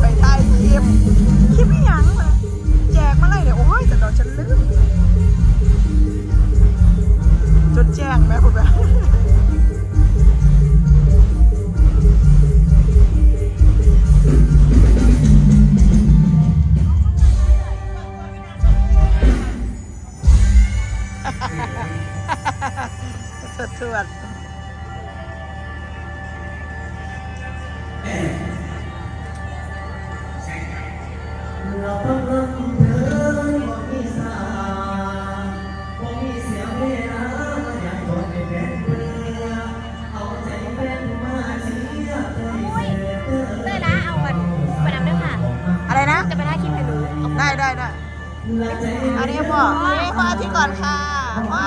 ไปใต้คลิปคลิปไม่ยังเลยแจกมาเลยเดี๋ยวโอ้ยแต่เราฉันลืมจดแจ้งไหมคุณแม่ฮ่าฮ่าฮ่าฮ่าฮ่าฮ่าฉันทุกสด อันนี้พ่ออันนี้พ่อที่ก่อนค่ะพ่อ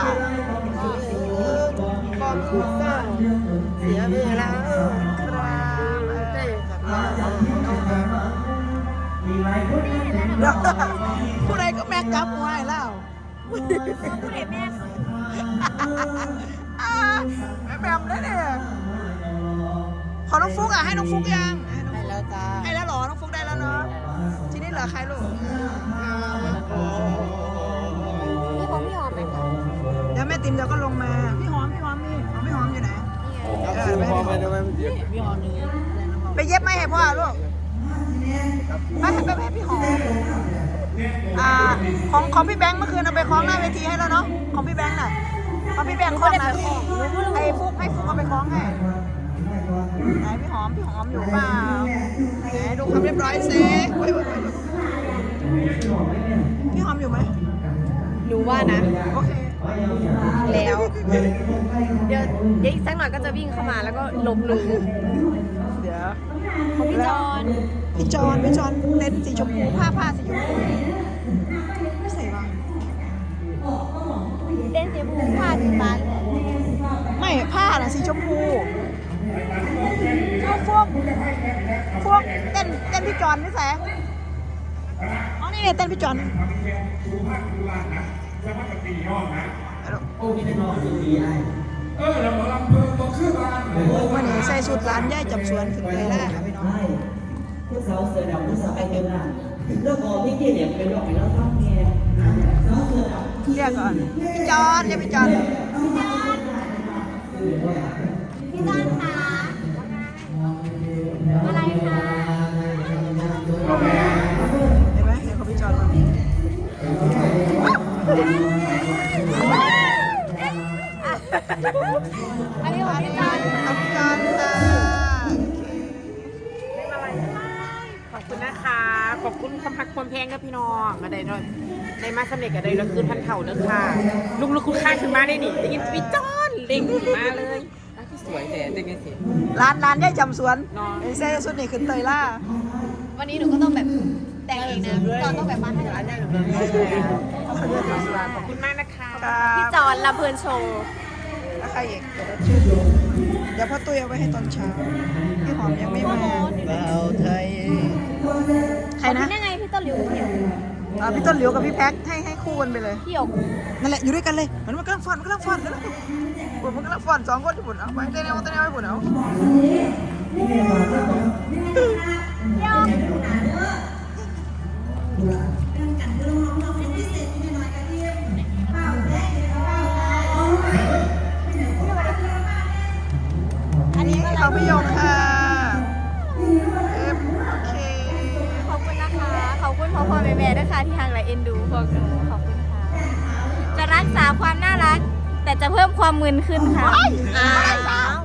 บอกลูกสาวเสียเวลาครับผู้ใดก็แม่กลับหัวให้แล้วผู้เด็กแม่อ่าแม่แม่ได้เนี่ยขอน้องฟุกอะให้น้องฟุกยังให้แล้วจ้าให้แล้วเหรอน้องฟุกได้แล้วเนาะทีนี้เหลือใครลูก ติ๋มเดี๋ยวก็ลงมา พี่หอมพี่หอมมีของพี่หอมอยู่ไหน เออไปให้พี่หอมไปเย็บไหมให้พ่อลูกไม่ให้ไปให้พี่หอมอ่าของของพี่แบงค์เมื่อคืนเอาไปคล้องหน้าเวทีให้แล้วเนาะของพี่แบงค์น่ะของพี่แบงค์คล้องนะไอ้ฟุกให้ฟุกเอาไปคล้องให้ไหนพี่หอมพี่หอมอยู่เปล่าไหนดูความเรียบร้อยสิเว้ยเว้ยเว้ยพี่หอมอยู่ไหมหนูว่านะโอเค แล้ว เดี๋ยวเดี๋ยวอีกสักหน่อยก็จะวิ่งเข้ามาแล้วก็หลบหนูเดี๋ยวของพี่จอนพี่จอนพี่จอนเต้นสีชมพูผ้าผ้าสีชมพูไม่ใส่หรอเต้นสียบูผ้าสีฟ้าไม่ผ้าน่ะสีชมพูพวกพวกพวกเต้นเต้นพี่จอนไม่ใส่อ๋อนี่เนี่ยเต้น พี่จอนโอ้พี่น้องสุดดีไอ้วันนี้ใส่สุดร้านย่ายจับสวนขึ้นไปแล้วค่ะพี่น้องใช่ผู้สาวเสือดำผู้สาวไอ้เต็มหน้าแล้วก็พี่เกียรติเนี่ยเป็นดอกไม้แล้วต้องแง่สาวเสือดำเรียกก่อนพี่จอนเรียกพี่จอนพี่จอนคะ อันนี้ของพี่จอนเอาพี่จอนค่ะขอบคุณนะคะ ขอบคุณความพักความแพงกับพี่น้องมาได้ด้วยได้มาสำเร็จกับได้แล้วคืนพันเข่าเด้อค่ะลุกลุกคุณค่าขึ้นมาได้นี่ได้ยินพี่จอนเด้งขึ้นมาเลยอะที่สวยแต่เด้งไงสิร้านร้านย่ายจำสวนน้องไอ้ใส่สุดนี่ขึ้นเตยล่าวันนี้หนูก็ต้องแบบแต่งเองนะพี่จอนต้องแบบมาให้หนูได้ขอบคุณมากนะคะครัพี่บจอนลำเพลินโชว์แล้ว ใครอีกเดี๋ยวพ่อตุ้ยเอาไว้ให้ตอนเช้าพี่หอมยังไม่มาใครนะนี่ไงพี่ต้นหลิวพี่หยกอ่าพี่ต้นเหลียวกับพี่แพ็คให้ให้คู่กันไปเลยพี่หยกนั่นแหละอยู่ด้วยกันเลยเหมือนมันกำลังฟอนมันกำลังฟอนแล้วปุ่นมันกำลังฟอนสองคนที่ปุ่นเอาไปเต้นเอาเต้นเอาไปปุ่นเอา จะเพิ่มความมึนขึ้นค่ะอ้าว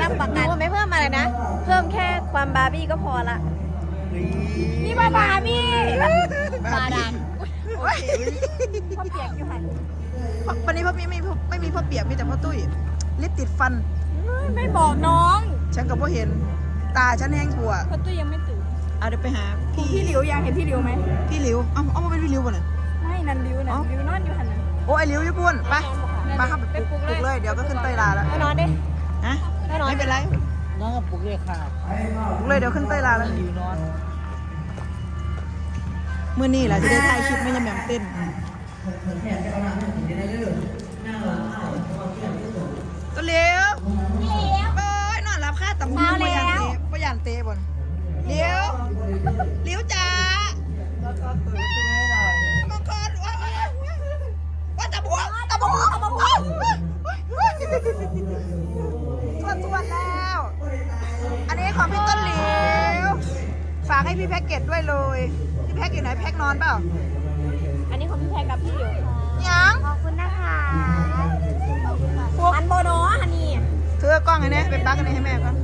รับประกันไม่เพิ่มอะไรนะ เพิ่มแค่ความบาร์บี้ก็พอละ นี่มาบาร์บี้บาดันโอ้ยพ่อเปียกอยู่หันวันนี้พ่อพี่ไม่มีพ่อไม่มีพ่อเปียกมีแต่พ่อตุ้ยลิปติดฟัน ไม่บอกน้อง ฉันกับพ่อเห็น ตาฉันแห้งกลัวพ่อตุ้ยยังไม่ตื่นเอาเดี๋ยวไปหา พี่พี่หลิวยังเห็นพี่หลิวไหมพี่หลิวเอาเอามาเป็นพี่หลิวป่ะเนี่ยไม่นันหลิวนัอ๋อนหลิวนอนอยู่หันนะโอ้ไอหลิวญี่ปุ่นไป ไปครับไปปลุกปลุกเลย เดี๋ยวก็ขึ้นเตยลาแล้วไปนอนดิฮะไปนอนไม่เป็นไรน้องกับปุ๊กเลยค่ะปลุกเลยเดี๋ยวขึ้นเตยลาแล้วอยู่นอนมื่อนี้แหละจะได้ถ่ายคลิปไม่ยำแหม่มเต้นตัวเลี้ยวเอ้ยนอนรับค่าตำมือปยันเตะปยันเตะบนเลี้ยวเลี้ยวจ้า มีแพ็กเกจด้วยเลยพี่แพ็กอยู่ไหนแพ็กนอนเปล่าอันนี้ของพี่แพรกับพี่หลิวค่ะยังขอบคุณนะคะอันโบโนฮันนี่เธอกล้องอันนี้เป็นบั๊กอันนี้ให้แม่ก่อน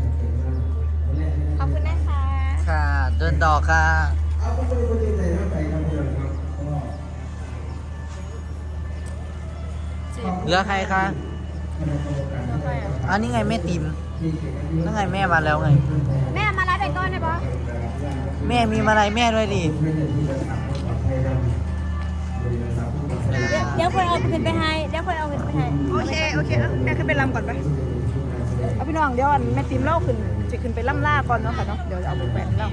ขอบคุณนะคะค่ะ เดินต่อค่ะเหลือใครคะอันนี้ไงแม่ติมนั่งไงแม่มาแล้วไง แม่มารับไปก่อนเลยปะ แม่มีมาลัยแม่ด้วยดิเดี๋ยวคนเอาขึ้นไปให้เดี๋ยวคนเอาขึ้นไปให้โอเคโอเคเอาแม่ขึ้นไปลำก่อนไปเอาพี่น้องเดี๋ยวอันแม่ติมเล่าขึ้นจะขึ้นไปล่ำล่าก่อนเนาะค่ะเนาะเดี๋ยวจะเอาบุกแบนเล่า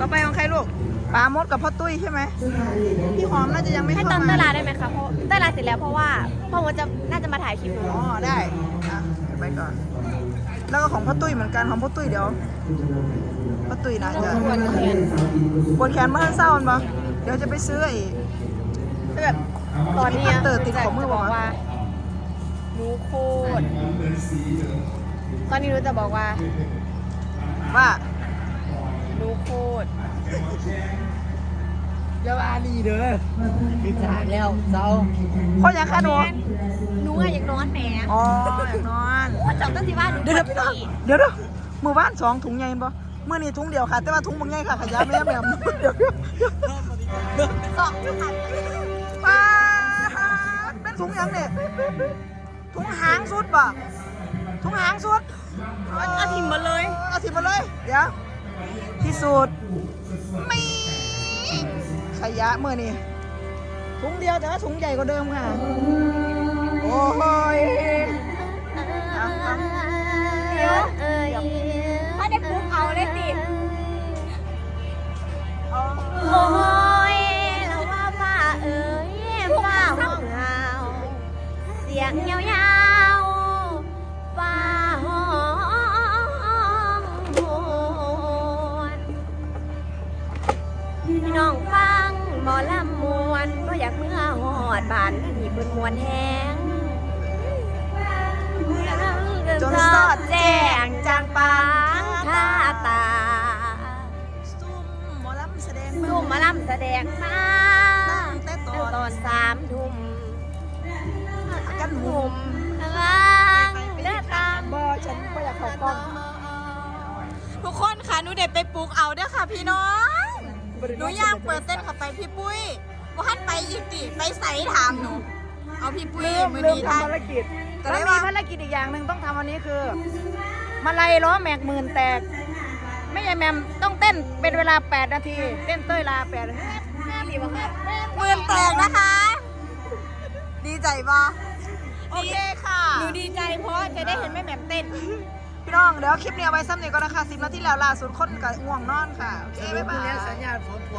ต่อไปของใครลูกปลามดกับพ่อตุ้ยใช่ไหมพี่หอมน่าจะยังไม่ให้เข้าตอนมาเตลาได้ไหมคะเพราะเตลาเสร็จแล้วเพราะว่าพ่อมดจะน่าจะมาถ่ายคลิปหนูอ๋อได้อะเดี๋ยวไปก่อน แล้วก็ของพ่อตุ้ยเหมือนกันของพ่อตุ้ยเดี๋ยวพ่อตุ้ยนะจะปวดแขนเมื่อวันเศร้ามันปะเดี๋ยวจะไปซื้อไอ้แต่แบบตอนเนี้ยเตอร์ติดของมือจะบบออกกว่าว่าหนูโคตรตอนนี้หนูจะบอกว่า ว่าหนูโคตรแล้วอาลีเด้อคือฉากแล้วเศร้าเพราะยังคะหนูหนูอะอยากนอนแหม อ๋ออยากนอนว่าจบตั้งสิว่าหนูเดี๋ยวพี่น้องเดี๋ยวเดี๋ยวมือบ้านสองถุงใหญ่ปะมือนี่ถุงเดียวค่ะ แต่ว่าถุงบางใหญ่ค่ะขยะแม่แม่เดี๋ยวเดี๋ยวสองค่ะป้าดเป็นถุงยังเนี่ยถุงหางสุดปะถุงหางสุดเอาทิมมาเลยเอาทิมมาเลยเดี๋ยวที่สุดมีขยะมือนี่ถุงเดียวแต่ว่าถุงใหญ่กว่าเดิมค่ะ โอ้ยเดี๋ยวเอ้ยถ้าได้ปุ๊บเอาเลยสิโอ้ยแล้วว่าฟ้าเอ้ยฟ้าห้องเฮาเสียงยาวๆฟ้าห้องโหวนพี่น้องฟังหมอลำมวนก็อยากเมื่อหอดบานนี่เพิ่นมวนแห้ง จนสอดแจ้แจ้งงจางปางท่าตาซุ่มหมอลำแสดงสุ่มมาล่ำแสดงมาตั้งแต่ตอนตอนสามทุ่มกันหมุทุ่มมล่างเลือดตามบ่ฉันก็อยากเข้ากล้องทุกคนค่ะหนูเด็ดไปปลูกเอาเด้อค่ะพี่น้องหนูย่างเปิดเต้นเข้าไปพี่ปุ้ยว่าหันไปอีกติไปใส่ถามหนู เอาพี่ปุ้ยลืมมือลืมดีได้ทำภารกิจ ก็แล้วเลยมีว่าภารกิจอีกอย่างหนึ่งต้องทำวันนี้คือ มาลัยล้อแม็กหมื่นแตก ไม่ใช่แมมต้องเต้นเป็นเวลา 8 นาที เต้นเต้ยลา8นาทีห้าปีวะค่ะหมื่นแตกนะคะ ดีใจปะโอเคค่ะ หนูดีใจเพราะจะได้เห็นแม่แหม่มเต้น พี่น้อง เดี๋ยวคลิปนี้เอาไว้ซ้ำหนึ่งก่อนนะคะสิบนาทีแล้วล่าสุดคนกับง่วงนอนค่ะ โอเค บ๊ายบาย